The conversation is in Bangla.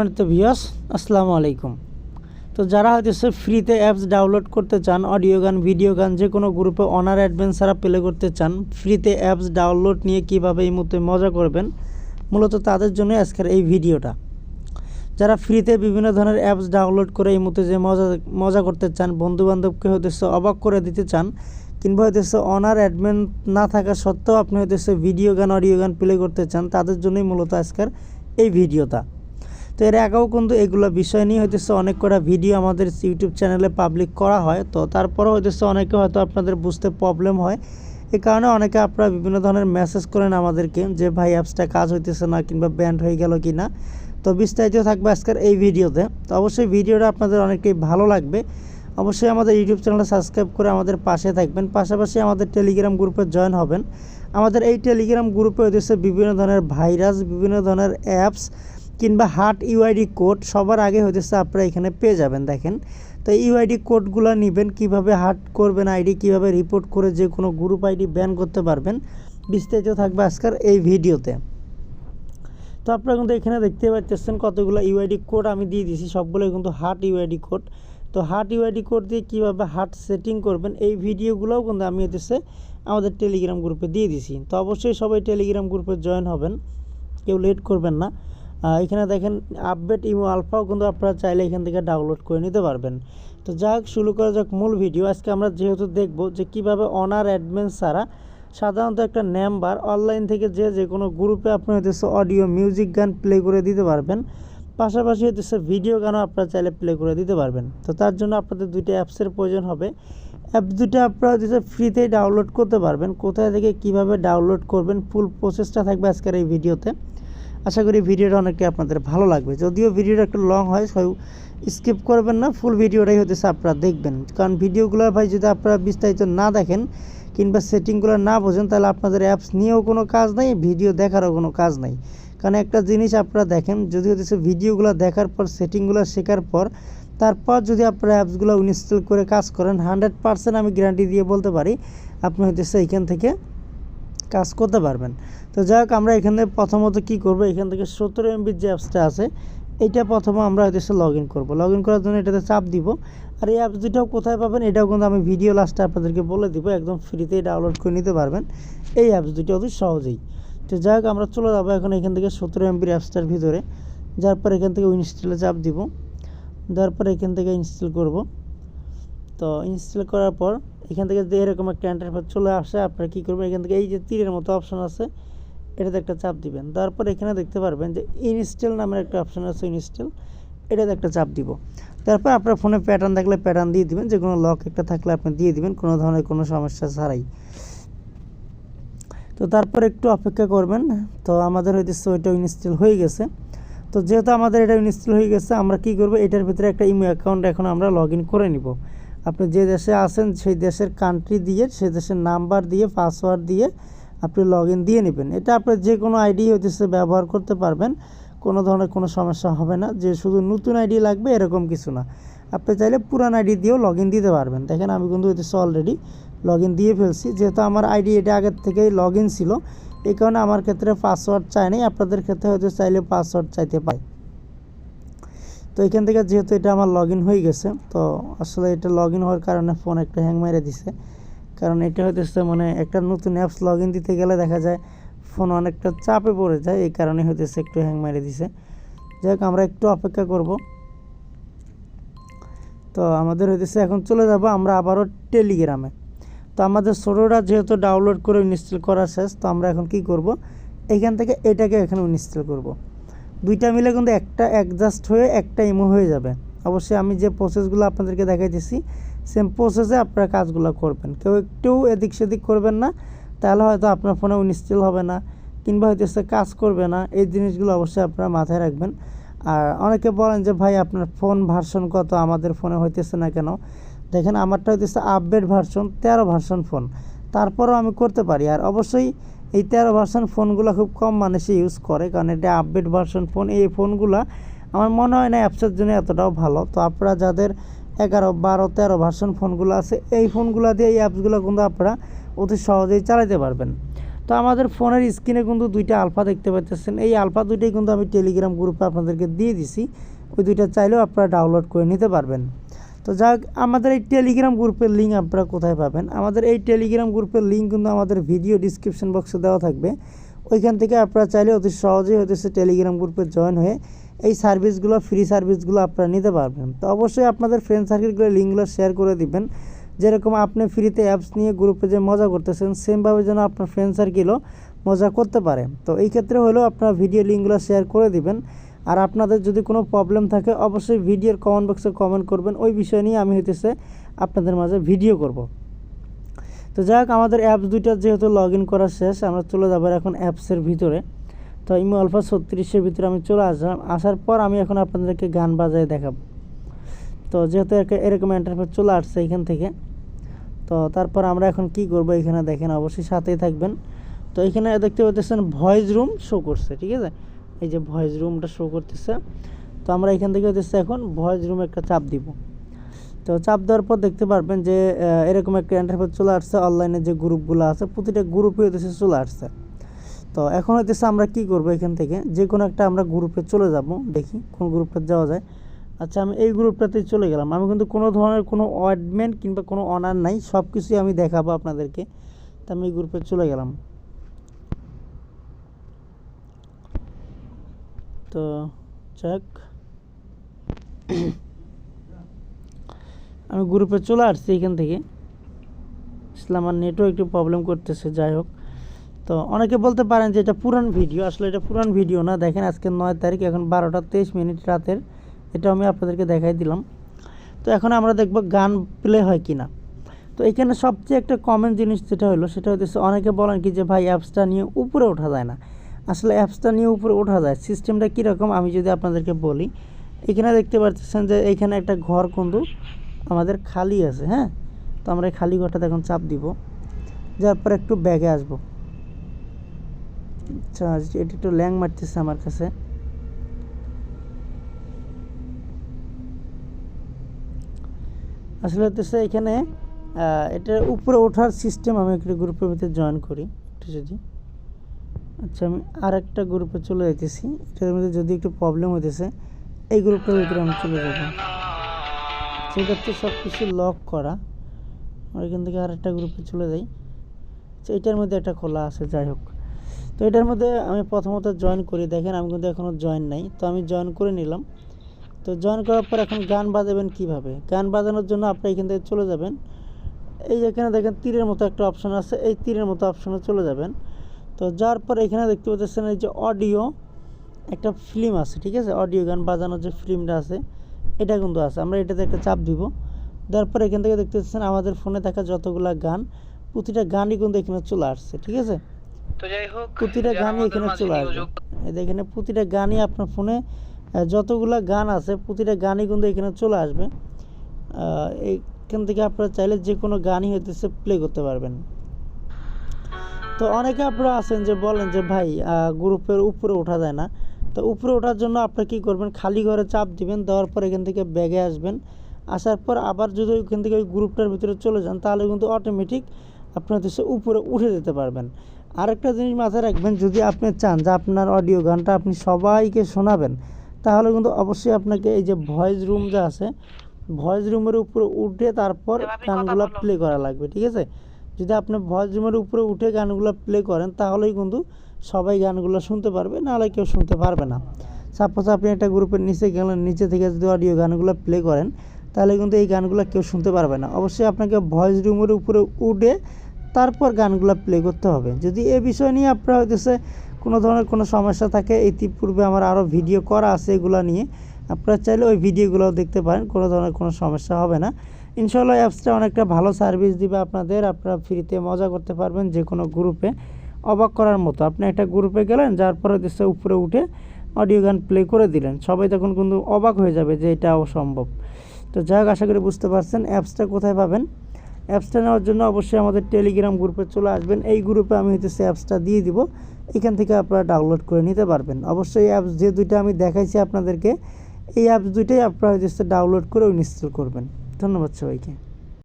সম্মানিত ভিউয়ার্স, আসসালামু আলাইকুম। তো যারা হয়তো ফ্রিতে অ্যাপস ডাউনলোড করতে চান, অডিও গান, ভিডিও গান, যে কোনো গ্রুপে অনার অ্যাডভেন্স ছাড়া প্লে করতে চান, ফ্রিতে অ্যাপস ডাউনলোড নিয়ে কীভাবে এই মুহূর্তে মজা করবেন, মূলত তাদের জন্য আজকের এই ভিডিওটা। যারা ফ্রিতে বিভিন্ন ধরনের অ্যাপস ডাউনলোড করে এই মুহূর্তে যে মজা মজা করতে চান, বন্ধুবান্ধবকে হইতেছে অবাক করে দিতে চান, কিংবা হইতেছে অনার অ্যাডমিন না থাকা সত্ত্বেও আপনি হইতেছে ভিডিও গান, অডিও গান প্লে করতে চান, তাদের জন্যই মূলত আজকের এই ভিডিওটা। তো এর আগেও কিন্তু এগুলো বিষয় নিয়ে হইতেছে অনেক কটা ভিডিও আমাদের ইউটিউব চ্যানেলে পাবলিক করা হয়। তো তারপরেও হইতেছে অনেকে হয়তো আপনাদের বুঝতে প্রবলেম হয়। এ কারণে অনেকে আপনারা বিভিন্ন ধরনের মেসেজ করেন আমাদেরকে যে, ভাই অ্যাপসটা কাজ হইতেছে না কিংবা ব্যান্ড হয়ে গেল কি না তো বিস্তারিত থাকবে আজকের এই ভিডিওতে। তো অবশ্যই ভিডিওটা আপনাদের অনেকটাই ভালো লাগবে। অবশ্যই আমাদের ইউটিউব চ্যানেলটা সাবস্ক্রাইব করে আমাদের পাশে থাকবেন। পাশাপাশি আমাদের টেলিগ্রাম গ্রুপে জয়েন হবেন। আমাদের এই টেলিগ্রাম গ্রুপে হইতেছে বিভিন্ন ধরনের ভাইরাস বিভিন্ন ধরনের অ্যাপস কিংবা হার্ট ইউআইডি কোড সবার আগে হইতেছে আপনারা এখানে পেয়ে যাবেন, দেখেন। তো ইউআইডি কোডগুলো নেবেন, কীভাবে হার্ট করবেন, আইডি কীভাবে রিপোর্ট করে যে কোনো গ্রুপ আইডি ব্যান করতে পারবেন, বিস্তারিত থাকবে আজকের এই ভিডিওতে। তো আপনারা কিন্তু এখানে দেখতে পাচ্ছেন কতগুলো ইউআইডি কোড আমি দিয়ে দিয়েছি, সবগুলো কিন্তু হার্ট ইউআইডি কোড। তো হার্ট ইউআইডি কোড দিয়ে কীভাবে হার্ট সেটিং করবেন, এই ভিডিওগুলোও কিন্তু আমি হতেছে আমাদের টেলিগ্রাম গ্রুপে দিয়ে দিছি তো অবশ্যই সবাই টেলিগ্রাম গ্রুপে জয়েন হবেন, কেউ লেট করবেন না। এখানে দেখেন আপডেট ইমো আলফাও কিন্তু আপনারা চাইলে এখান থেকে ডাউনলোড করে নিতে পারবেন। তো যাক, শুরু করা যাক মূল ভিডিও আজকে আমরা যেহেতু দেখব যে কীভাবে অনার অ্যাডমেন্স ছাড়া সাধারণত একটা নাম্বার অনলাইন থেকে যে যে কোনো গ্রুপে আপনি হইতেছে অডিও মিউজিক গান প্লে করে দিতে পারবেন। পাশাপাশি হইতেছে ভিডিও গানও আপনারা চাইলে প্লে করে দিতে পারবেন। তো তার জন্য আপনাদের দুইটা অ্যাপসের প্রয়োজন হবে। অ্যাপ দুটো আপনারা হচ্ছে ফ্রিতেই ডাউনলোড করতে পারবেন। কোথায় থেকে কীভাবে ডাউনলোড করবেন ফুল প্রসেসটা থাকবে আজকের এই ভিডিওতে আশা করি ভিডিওটা অনেকটাই আপনাদের ভালো লাগবে। যদিও ভিডিওটা একটু লং হয় সব স্কিপ করবেন না ফুল ভিডিওটাই হতেছে আপনারা দেখবেন। কারণ ভিডিওগুলো ভাই যদি আপনারা বিস্তারিত না দেখেন কিংবা সেটিংগুলো না বোঝেন, তাহলে আপনাদের অ্যাপস নিয়েও কোনো কাজ নাই, ভিডিও দেখারও কোনো কাজ নাই। কারণ একটা জিনিস আপনারা দেখেন, যদি হতেছে ভিডিওগুলো দেখার পর, সেটিংগুলো শেখার পর, তারপর যদি আপনারা অ্যাপসগুলো ইনস্টল করে কাজ করেন হান্ড্রেড পারসেন্ট আমি গ্যারান্টি দিয়ে বলতে পারি, আপনি হইতেছে এইখান থেকে কাজ করতে পারবেন। তো যাই হোক আমরা এখান প্রথমত কি করব? এখান থেকে সতেরো এমবির যে অ্যাপসটা আছে, এটা প্রথমে আমরা হইতেছে লগ ইন করব। লগ ইন করার জন্য এটাতে চাপ দিব। আর এই অ্যাপস দুটাও কোথায় পাবেন, এটাও কিন্তু আমি ভিডিও লাস্টে আপনাদেরকে বলে দিব। একদম ফ্রিতেই ডাউনলোড করে নিতে পারবেন। এই অ্যাপস দুটো অতি সহজেই। তো যাই হোক আমরা চলে যাব এখন এখান থেকে সতেরো এমবির অ্যাপসটার ভিতরে। যার পর এখান থেকে ইনস্টলে চাপ দিব। দেওয়ার পর এখান থেকে ইনস্টল করব। তো ইনস্টল করার পর এখান থেকে যে এরকম একটা ইন্টারফেস চলে আসে, আপনারা কী করবেন? এখান থেকে এই যে তীরের মতো অপশন আছে এটাতে একটা চাপ দিবেন। তারপর এখানে দেখতে পারবেন যে ইনস্টল নামের একটা অপশন আছে, ইনস্টল। এটাতে একটা চাপ দিব। তারপর আপনার ফোনে প্যাটার্ন থাকলে প্যাটার্ন দিয়ে দিবেন। যে কোনো লক একটা থাকলে আপনি দিয়ে দিবেন। কোনো ধরনের কোনো সমস্যা ছাড়াই। তো তারপর একটু অপেক্ষা করবেন। তো আমাদের হইতেছে ওইটা ইনস্টল হয়ে গেছে। তো যেহেতু আমাদের এটা ইনস্টল হয়ে গেছে, আমরা কি করব? এটার ভিতরে একটা ইমেল অ্যাকাউন্ট এখন আমরা লগ করে নিব। আপনি যে দেশে আছেন, সেই দেশের কান্ট্রি দিয়ে, সেই দেশের নাম্বার দিয়ে পাসওয়ার্ড দিয়ে আপনি লগ দিয়ে নেবেন। এটা আপনি যে কোনো আইডি হইতেছে ব্যবহার করতে পারবেন। কোনো ধরনের কোনো সমস্যা হবে না। যে শুধু নতুন আইডি লাগবে এরকম কিছু না। আপনি চাইলে পুরান আইডি দিয়েও লগ দিতে পারবেন। দেখেন আমি কিন্তু হইতেছে অলরেডি লগ দিয়ে ফেলছি। যেহেতু আমার আইডি এটা আগের থেকেই লগ ছিল, এই কারণে আমার ক্ষেত্রে পাসওয়ার্ড চাই নাই। আপনাদের ক্ষেত্রে হয়তো চাইলে পাসওয়ার্ড চাইতে পাই তো এখান থেকে যেহেতু এটা আমার লগ হয়ে গেছে, তো আসলে এটা লগ হওয়ার কারণে ফোন একটা হ্যাং মেরে দিছে। কারণ এটা হইতেছে মানে একটা নতুন অ্যাপস লগ ইন দিতে গেলে দেখা যায় ফোন অনেকটা চাপে পড়ে যায়, এই কারণে হইতেছে একটু হ্যাং মেরে দিছে। যাই হোক আমরা একটু অপেক্ষা করব। তো আমাদের হইতেছে এখন চলে যাব আমরা আবারও টেলিগ্রামে তো আমাদের ছোটোটা যেহেতু ডাউনলোড করে ইনস্টল করা শেষ, তো আমরা এখন কি করব? এখান থেকে এটাকে এখানে ইনস্টল করব। দুইটা মিলে কিন্তু একটা অ্যাডজাস্ট হয়ে একটা ইমো হয়ে যাবে। অবশ্যই আমি যে প্রসেসগুলো আপনাদেরকে দেখাইতেছি সেম প্রসেসে আপনারা কাজগুলো করবেন। কেউ একটু এদিক সেদিক করবেন না, তাহলে হয়তো আপনার ফোনে ইনস্টল হবে না, কিংবা হইতেছে কাজ করবে না। এই জিনিসগুলো অবশ্যই আপনারা মাথায় রাখবেন। আর অনেকে বলেন যে, ভাই, আপনার ফোন ভার্সন কত? আমাদের ফোনে হইতেছে না কেন? দেখেন, আমারটা হইতেছে আপডেট ভার্সন তেরো ভার্সন ফোন তারপরও আমি করতে পারি। আর অবশ্যই এই তেরো ভার্সন ফোনগুলো খুব কম মানুষই ইউজ করে, কারণ এটা আপডেট ভার্সন ফোন এই ফোনগুলো আমার মনে হয় না অ্যাপসের জন্য এতটাও ভালো। তো আপনারা যাদের এগারো, বারো, তেরো ভার্সন ফোনগুলো আছে। এই ফোনগুলো দিয়ে এই অ্যাপসগুলো কিন্তু আপনারা অতি সহজেই চালাতে পারবেন। তো আমাদের ফোনের স্ক্রিনে কিন্তু দুইটা আলফা দেখতে পাচ্ছেন এই আলফা দুইটাই কিন্তু আমি টেলিগ্রাম গ্রুপে আপনাদেরকে দিয়ে দিছি। ওই দুইটা চাইলেও আপনারা ডাউনলোড করে নিতে পারবেন। তো যাক আমাদের এই টেলিগ্রাম গ্রুপের লিঙ্ক আপনারা কোথায় পাবেন? আমাদের এই টেলিগ্রাম গ্রুপের লিঙ্ক কিন্তু আমাদের ভিডিও ডিসক্রিপশন বক্সে দেওয়া থাকবে। ওইখান থেকে আপনারা চাইলে অতি সহজেই হতেছে টেলিগ্রাম গ্রুপে জয়েন হয়ে এই সার্ভিসগুলো ফ্রি সার্ভিসগুলো আপনারা নিতে পারবেন। তো অবশ্যই আপনাদের ফ্রেন্ড সার্কেলগুলো লিঙ্কগুলো শেয়ার করে দিবেন। যেরকম আপনি ফ্রিতে অ্যাপস নিয়ে গ্রুপে যে মজা করতেছেন সেমভাবে যেন আপনার ফ্রেন্ড সার্কেলও মজা করতে পারে। তো এই ক্ষেত্রে হলেও আপনার ভিডিও লিঙ্কগুলো শেয়ার করে দিবেন। আর আপনাদের যদি কোনো প্রবলেম থাকে, অবশ্যই ভিডিওর কমেন্ট বক্সে কমেন্ট করবেন। ওই বিষয় নিয়ে আমি হইতেছে আপনাদের মাঝে ভিডিও করব। তো যাই হোক, আমাদের অ্যাপস দুইটা যেহেতু লগ ইন করা শেষ, আমরা চলে যাব এখন অ্যাপসের ভিতরে। তো ইমো আলফা ছত্রিশের ভিতরে আমি চলে আসলাম। আসার পর আমি এখন আপনাদেরকে গান বাজায় দেখাবো। তো যেহেতু এরকম ইন্টারফেস চলে আসছে এখান থেকে, তো তারপর আমরা এখন কি করব এখানে দেখেন, অবশ্যই সাথেই থাকবেন। তো এখানে দেখতে পাচ্ছেন ভয়েস রুম শো করছে, ঠিক আছে? এই যে ভয়েস রুমটা শো করতেছে। তো আমরা এখান থেকে হচ্ছে এখন ভয়েস রুমে একটা চাপ দিব। তো চাপ দেওয়ার পর দেখতে পারবেন যে এরকম একটা ইন্টারফেস চলে আসছে। অনলাইনে যে গ্রুপগুলো আছে, প্রতিটা গ্রুপে হইতেছে চলে আসছে। তো এখন হইতেছে আমরা কি করব এখান থেকে? যে কোনো একটা আমরা গ্রুপে চলে যাব, দেখি কোন গ্রুপে যাওয়া যায়। আচ্ছা আমি এই গ্রুপটাতেই চলে গেলাম। আমি কিন্তু কোনো ধরনের কোনো অ্যাডমেন্ট কিংবা কোনো অনার নাই সব কিছুই আমি দেখাবো আপনাদেরকে। তো আমি এই গ্রুপে চলে গেলাম। তো যাক। আমি গ্রুপে চলে আসছি এখান থেকে। আসলে আমার নেটও একটু প্রবলেম করতেছে, যাই হোক। তো অনেকে বলতে পারেন যে এটা পুরান ভিডিও আসলে এটা পুরান ভিডিও না। দেখেন আজকে নয় তারিখ, এখন বারোটা তেইশ মিনিট রাতের। এটা আমি আপনাদেরকে দেখাই দিলাম। তো এখন আমরা দেখব গান প্লে হয় কি না তো এখানে সবচেয়ে একটা কমন জিনিস যেটা হলো, সেটা হচ্ছে অনেকে বলেন কি যে, ভাই অ্যাপসটা নিয়ে উপরে ওঠা যায় না। আসলে অ্যাপসটা নিয়ে উপরে ওঠা যায়। সিস্টেমটা কীরকম, আমি যদি আপনাদেরকে বলি। এখানে দেখতে পাচ্ছেন যে এইখানে একটা ঘর কিন্তু আমাদের খালি আছে হ্যাঁ? তো আমরা এই খালি ঘরটাতে এখন চাপ দিব। যার পর একটু ব্যাগে আসব। আচ্ছা এটা একটু ল্যাং মারতেছে আমার কাছে। আসলে হচ্ছে এখানে এটার উপরে ওঠার সিস্টেম আমি একটু গ্রুপের ভিতরে জয়েন করি, একটু যদি। আচ্ছা আমি আর একটা গ্রুপে চলে যেতেছি এটার মধ্যে যদি একটু প্রবলেম হইতেছে, এই গ্রুপটার ভিতরে আমি চলে যাব। তো সব কিছু লক করা। আমরা এখান থেকে আর একটা গ্রুপে চলে যাই। তো এটার মধ্যে একটা খোলা আছে, যাই হোক। তো এটার মধ্যে আমি প্রথমত জয়েন করি। দেখেন, আমি কিন্তু এখনও জয়েন নাই। তো আমি জয়েন করে নিলাম। তো জয়েন করার পর এখন গান বাজাবেন কীভাবে? গান বাজানোর জন্য আপনি এখান থেকে চলে যাবেন। এই যেখানে দেখেন, তীরের মতো একটা অপশন আছে। এই তীরের মতো অপশনে চলে যাবেন। তো যাওয়ার পর এখানে দেখতে পাচ্ছেন এই যে অডিও একটা ফিল্ম আছে, ঠিক আছে? অডিও গান বাজানোর যে ফিল্মটা আছে এটা কিন্তু আছে। আমরা এটাতে একটা চাপ দিব। দেওয়ার পর এখান থেকে দেখতে পাচ্ছেন আমাদের ফোনে থাকা যতগুলা গান প্রতিটা গানই কিন্তু এখানে চলে আসছে ঠিক আছে? প্রতিটা গানই এখানে চলে আসবে। দেখেন প্রতিটা গানই আপনার ফোনে আহ, যতগুলা গান আছে প্রতিটা গানই কিন্তু এখানে চলে আসবে। এইখান থেকে আপনারা চাইলে যে কোনো গানই হইতেছে প্লে করতে পারবেন। তো অনেকে আপনারা আছেন যে বলেন যে ভাই আহ, গ্রুপের উপরে ওঠা যায় না। তো উপরে ওঠার জন্য আপনি কী করবেন? খালি ঘরে চাপ দিবেন দেওয়ার পর এখান থেকে ব্যাগে আসবেন। আসার পর আবার যদি ওইখান থেকে ওই গ্রুপটার ভিতরে চলে যান তাহলে কিন্তু অটোমেটিক আপনার হচ্ছে উপরে উঠে যেতে পারবেন। আরেকটা জিনিস মাথায় রাখবেন যদি আপনি চান যে আপনার অডিও গানটা আপনি সবাইকে শোনাবেন তাহলে কিন্তু অবশ্যই আপনাকে এই যে ভয়েস রুম যা আছে ভয়েস রুমের উপরে উঠে তারপর গানগুলো প্লে করা লাগবে ঠিক আছে? যদি আপনি ভয়েস রুমের উপরে উঠে গানগুলো প্লে করেন তাহলেই কিন্তু সবাই গানগুলো শুনতে পারবে, নাহলে কেউ শুনতে পারবে না। সাপোজ আপনি একটা গ্রুপের নিচে গেলেন, নিচে থেকে যদি অডিও গানগুলো প্লে করেন, তাহলে কিন্তু এই গানগুলো কেউ শুনতে পারবে না। অবশ্যই আপনাকে ভয়েস রুমের উপরে উঠে তারপর গানগুলো প্লে করতে হবে। যদি এ বিষয় নিয়ে আপনার হইতেছে কোনো ধরনের কোনো সমস্যা থাকে, ইতিপূর্বে আমার আরও ভিডিও করা আছে এগুলো নিয়ে, আপনারা চাইলে ওই ভিডিওগুলো দেখতে পারেন, কোনো ধরনের কোনো সমস্যা হবে না। ইনশাল্লাহ অ্যাপসটা অনেকটা ভালো সার্ভিস দিবে আপনাদের, আপনারা ফ্রিতে মজা করতে পারবেন যে কোনো গ্রুপে অবাক করার মতো। আপনি একটা গ্রুপে গেলেন, যার পরে দেশে উপরে উঠে অডিও গান প্লে করে দিলেন। সবাই তখন কিন্তু অবাক হয়ে যাবে যে এটা অসম্ভব। তো যাই হোক, আশা করি বুঝতে পারছেন। অ্যাপসটা কোথায় পাবেন? অ্যাপসটা নেওয়ার জন্য অবশ্যই আমাদের টেলিগ্রাম গ্রুপে চলে আসবেন। এই গ্রুপে আমি হচ্ছে অ্যাপসটা দিয়ে দিব। এখান থেকে আপনারা ডাউনলোড করে নিতে পারবেন। অবশ্যই অ্যাপস যে দুইটা আমি দেখাইছি আপনাদেরকে, এই অ্যাপস দুইটাই আপনারা হচ্ছে ডাউনলোড করে ইনস্টল করবেন। ধন্যবাদ সবাইকে।